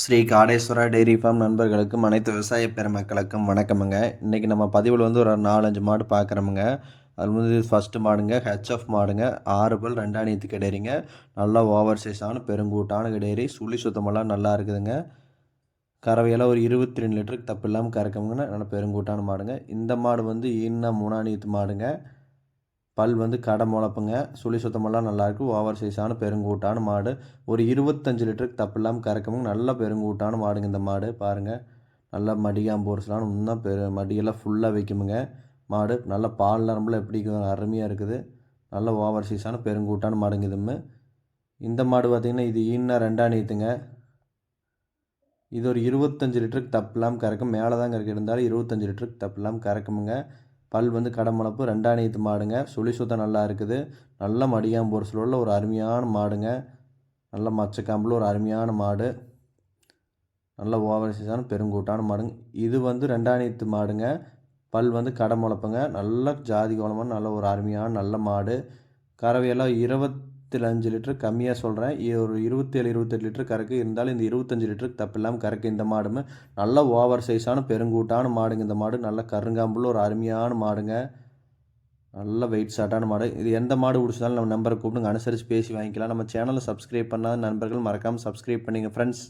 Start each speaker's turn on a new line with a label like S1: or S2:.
S1: Sri Kadeswara dairy farm நண்பர்களுக்கும் அனைத்து விவசாய பெருமக்களுக்கும் வணக்கமுங்க. இன்றைக்கி நம்ம பதிவில் வந்து ஒரு நாலஞ்சு மாடு பார்க்குறோமுங்க. அது வந்து ஃபஸ்ட்டு மாடுங்க ஹெச்எஃப் மாடுங்க. ஆறு பல் ரெண்டாணியத்து கிடையிறீங்க. நல்லா ஓவர் சைஸான பெருங்கூட்டான கிடையிறி சுழி சுத்தமெல்லாம் நல்லா இருக்குதுங்க. கறவையெல்லாம் ஒரு இருபத்தி ரெண்டு லிட்டருக்கு தப்பு இல்லாமல் கறக்கமுங்கன்னா நல்லா பெருங்கூட்டான மாடுங்க. இந்த மாடு வந்து இன்னும் மூணாணியத்து மாடுங்க. பல் வந்து கடை முளப்புங்க. சுழி சுத்தமெல்லாம் நல்லாயிருக்கு. ஓவர் சைஸான பெருங்கூட்டான மாடு. ஒரு இருபத்தஞ்சு லிட்டருக்கு தப்பு இல்லாமல் கறக்கமுங்க நல்ல பெருங்கூட்டான மாடுங்க இந்த மாடு. பாருங்கள் நல்லா மடிகாம்போர்ஸ்லாம் இன்னும் பெரு மடியெல்லாம் ஃபுல்லாக வைக்குமுங்க. மாடு நல்ல பால் நரம்பில் எப்படி அருமையாக இருக்குது. நல்ல ஓவர் சைஸான பெருங்கூட்டான மாடுங்க இதுமே இந்த மாடு பார்த்திங்கன்னா இது ஈன்னா ரெண்டாம் நீத்துங்க. இது ஒரு இருபத்தஞ்சு லிட்டருக்கு தப்பு இல்லாமல் கறக்கும். மேலே தான் கறக்க இருந்தாலும் இருபத்தஞ்சி லிட்டருக்கு தப்பு இல்லாமல் கறக்குமுங்க. பல் வந்து கடமுளப்பு ரெண்டாணியத்து மாடுங்க. சுழி சுத்தம் நல்லா இருக்குது. நல்ல மடியாம்பூர்ஸில் உள்ள ஒரு அருமையான மாடுங்க. நல்ல மச்சக்காம்பில் ஒரு அருமையான மாடு. நல்ல ஓவர்சீஸான பெருங்கூட்டான மாடுங்க. இது வந்து ரெண்டாணியத்து மாடுங்க. பல் வந்து கடை நல்ல ஜாதி கோலமான நல்ல ஒரு அருமையான நல்ல மாடு. கறவையெல்லாம் இருபத்தி அஞ்சு லிட்டர் கம்மியாக சொல்கிறேன் ஒரு இருபத்தேழு இருபத்தெட்டு லிட்டர் கறக்கு இருந்தாலும் இந்த இருபத்தஞ்சி லிட்டருக்கு தப்பு இல்லாமல் கறக்கு இந்த மாடுமே நல்ல ஓவர் சைஸான பெருங்கூட்டான மாடுங்க இந்த மாடு. நல்ல கருங்காம்புள்ள ஒரு அருமையான மாடுங்க. நல்ல வெயிட் ஷார்ட்டான மாடு. இது எந்த மாடு பிடிச்சாலும் நம்ம நம்பரை கூப்பிடுங்க. அனுசரித்து பேசி வாங்கிக்கலாம். நம்ம சேனலை சப்ஸ்கிரைப் பண்ணாத நண்பர்கள் மறக்காமல் சப்ஸ்கிரைப் பண்ணிங்க ஃப்ரெண்ட்ஸ்